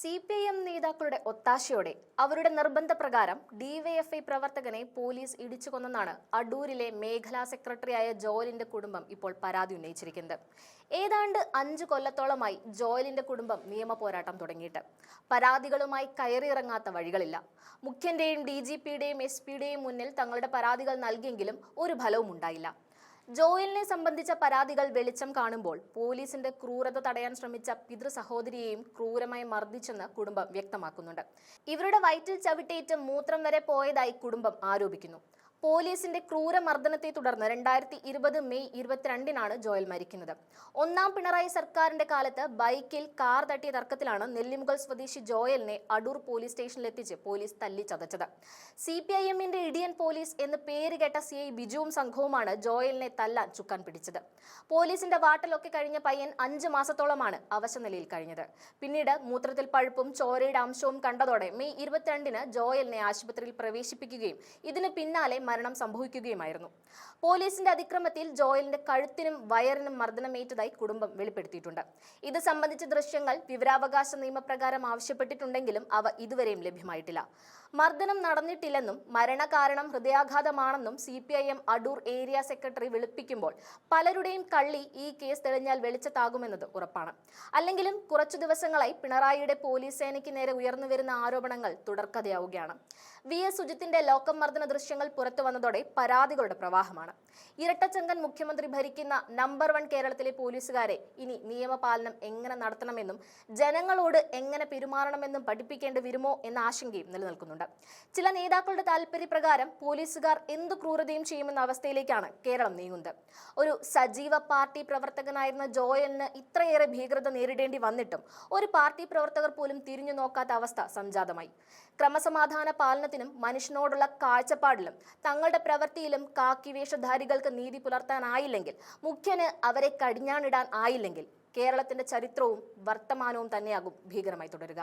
C P I M നേതാക്കളുടെ ഒത്താശയോടെ അവരുടെ നിർബന്ധപ്രകാരം DYFI പ്രവർത്തകനെ police ഇടിച്ചു കൊന്നെന്നാണ് അടൂരിലെ മേഖലാ സെക്രട്ടറിയായ ജോയലിന്റെ കുടുംബം ഇപ്പോൾ പരാതി ഉന്നയിച്ചിരിക്കുന്നത്. ഏതാണ്ട് അഞ്ചു കൊല്ലത്തോളമായി ജോയലിന്റെ കുടുംബം നിയമ പോരാട്ടം തുടങ്ങിയിട്ട്. പരാതികളുമായി കയറിയിറങ്ങാത്ത വഴികളില്ല. മുഖ്യന്റെയും ഡി ജി പിയുടെയും എസ് പിയുടെയും മുന്നിൽ തങ്ങളുടെ പരാതികൾ നൽകിയെങ്കിലും ഒരു ഫലവും ഉണ്ടായില്ല ജോയലിനെ സംബന്ധിച്ച പരാതികൾ വെളിച്ചം കാണുമ്പോൾ പോലീസിന്റെ ക്രൂരത തടയാൻ ശ്രമിച്ച പിതൃ സഹോദരിയെയും ക്രൂരമായി മർദ്ദിച്ചെന്ന് കുടുംബം വ്യക്തമാക്കുന്നുണ്ട്. ഇവരുടെ വയറ്റിൽ ചവിട്ടേറ്റ് മൂത്രം വരെ പോയതായി കുടുംബം ആരോപിക്കുന്നു. പോലീസിന്റെ ക്രൂരമർദ്ദനത്തെ തുടർന്ന് രണ്ടായിരത്തി ഇരുപത് മെയ് ഇരുപത്തിരണ്ടിനാണ് ജോയൽ മരിക്കുന്നത്. ഒന്നാം പിണറായി സർക്കാരിന്റെ കാലത്ത് ബൈക്കിൽ കാർ തട്ടിയ തർക്കത്തിലാണ് നെല്ലിമുകൾ സ്വദേശി ജോയലിനെ അടൂർ പോലീസ് സ്റ്റേഷനിലെത്തിച്ച് പോലീസ് തല്ലി ചതച്ചത് സി പി ഐ എമ്മിന്റെ ഇടിയൻ പോലീസ് എന്ന് പേര് കേട്ട സി ഐ ബിജുവും സംഘവുമാണ് ജോയലിനെ തല്ലാൻ ചുക്കാൻ പിടിച്ചത്. പോലീസിന്റെ വാട്ടലൊക്കെ കഴിഞ്ഞ പയ്യൻ അഞ്ച് മാസത്തോളമാണ് അവശനിലയിൽ കഴിഞ്ഞത്. പിന്നീട് മൂത്രത്തിൽ പഴുപ്പും ചോരയുടെ അംശവും കണ്ടതോടെ മെയ് ഇരുപത്തിരണ്ടിന് ജോയലിനെ ആശുപത്രിയിൽ പ്രവേശിപ്പിക്കുകയും ഇതിന് പിന്നാലെ മരണം സംഭവിക്കുകയുമായിരുന്നു. പോലീസിന്റെ അതിക്രമത്തിൽ ജോയലിന്റെ കഴുത്തിനും വയറിനും മർദ്ദനമേറ്റതായി കുടുംബം വെളിപ്പെടുത്തിയിട്ടുണ്ട്. ഇത് സംബന്ധിച്ച ദൃശ്യങ്ങൾ വിവരാവകാശ നിയമപ്രകാരം ആവശ്യപ്പെട്ടിട്ടുണ്ടെങ്കിലും അവ ഇതുവരെയും ലഭ്യമായിട്ടില്ല. മർദ്ദനം നടന്നിട്ടില്ലെന്നും മരണകാരണം ഹൃദയാഘാതമാണെന്നും C P I M Adoor area secretary വെളുപ്പിക്കുമ്പോൾ പലരുടെയും കള്ളി ഈ കേസ് തെളിഞ്ഞാൽ വെളിച്ചത്താകുമെന്നത് ഉറപ്പാണ്. അല്ലെങ്കിലും കുറച്ചു ദിവസങ്ങളായി പിണറായിയുടെ പോലീസ് സേനയ്ക്ക് നേരെ ഉയർന്നുവരുന്ന ആരോപണങ്ങൾ തുടർക്കഥയാവുകയാണ്. വി എസ് സുജിത്തിന്റെ ലോക്കം മർദ്ദന ദൃശ്യങ്ങൾ പുറത്തു വന്നതോടെ പരാതികളുടെ പ്രവാഹമാണ്. ഇരട്ടച്ചങ്കൻ മുഖ്യമന്ത്രി ഭരിക്കുന്ന നമ്പർ വൺ കേരളത്തിലെ പോലീസുകാരെ ഇനി നിയമപാലനം എങ്ങനെ നടത്തണമെന്നും ജനങ്ങളോട് എങ്ങനെ പെരുമാറണമെന്നും പഠിപ്പിക്കേണ്ടി വരുമോ എന്ന ആശങ്കയും നിലനിൽക്കുന്നുണ്ട്. ചില നേതാക്കളുടെ താല്പര്യപ്രകാരം പോലീസുകാർ എന്തു ക്രൂരതയും ചെയ്യുമെന്ന അവസ്ഥയിലേക്കാണ് കേരളം നീങ്ങുന്നത്. ഒരു സജീവ പാർട്ടി പ്രവർത്തകനായിരുന്ന ജോയലിന് ഇത്രയേറെ ഭീകരത നേരിടേണ്ടി വന്നിട്ടും ഒരു പാർട്ടി പ്രവർത്തകർ പോലും തിരിഞ്ഞു നോക്കാത്ത അവസ്ഥ സംജാതമായി. ക്രമസമാധാന പാലനത്തിനും മനുഷ്യനോടുള്ള കാഴ്ചപ്പാടിലും തങ്ങളുടെ പ്രവൃത്തിയിലും കാക്കി വേഷധാരികൾക്ക് നീതി പുലർത്താനായില്ലെങ്കിൽ മുഖ്യന് അവരെ കടിഞ്ഞാണിടാൻ ആയില്ലെങ്കിൽ കേരളത്തിന്റെ ചരിത്രവും വർത്തമാനവും തന്നെയാകും ഭീകരമായി തുടരുക.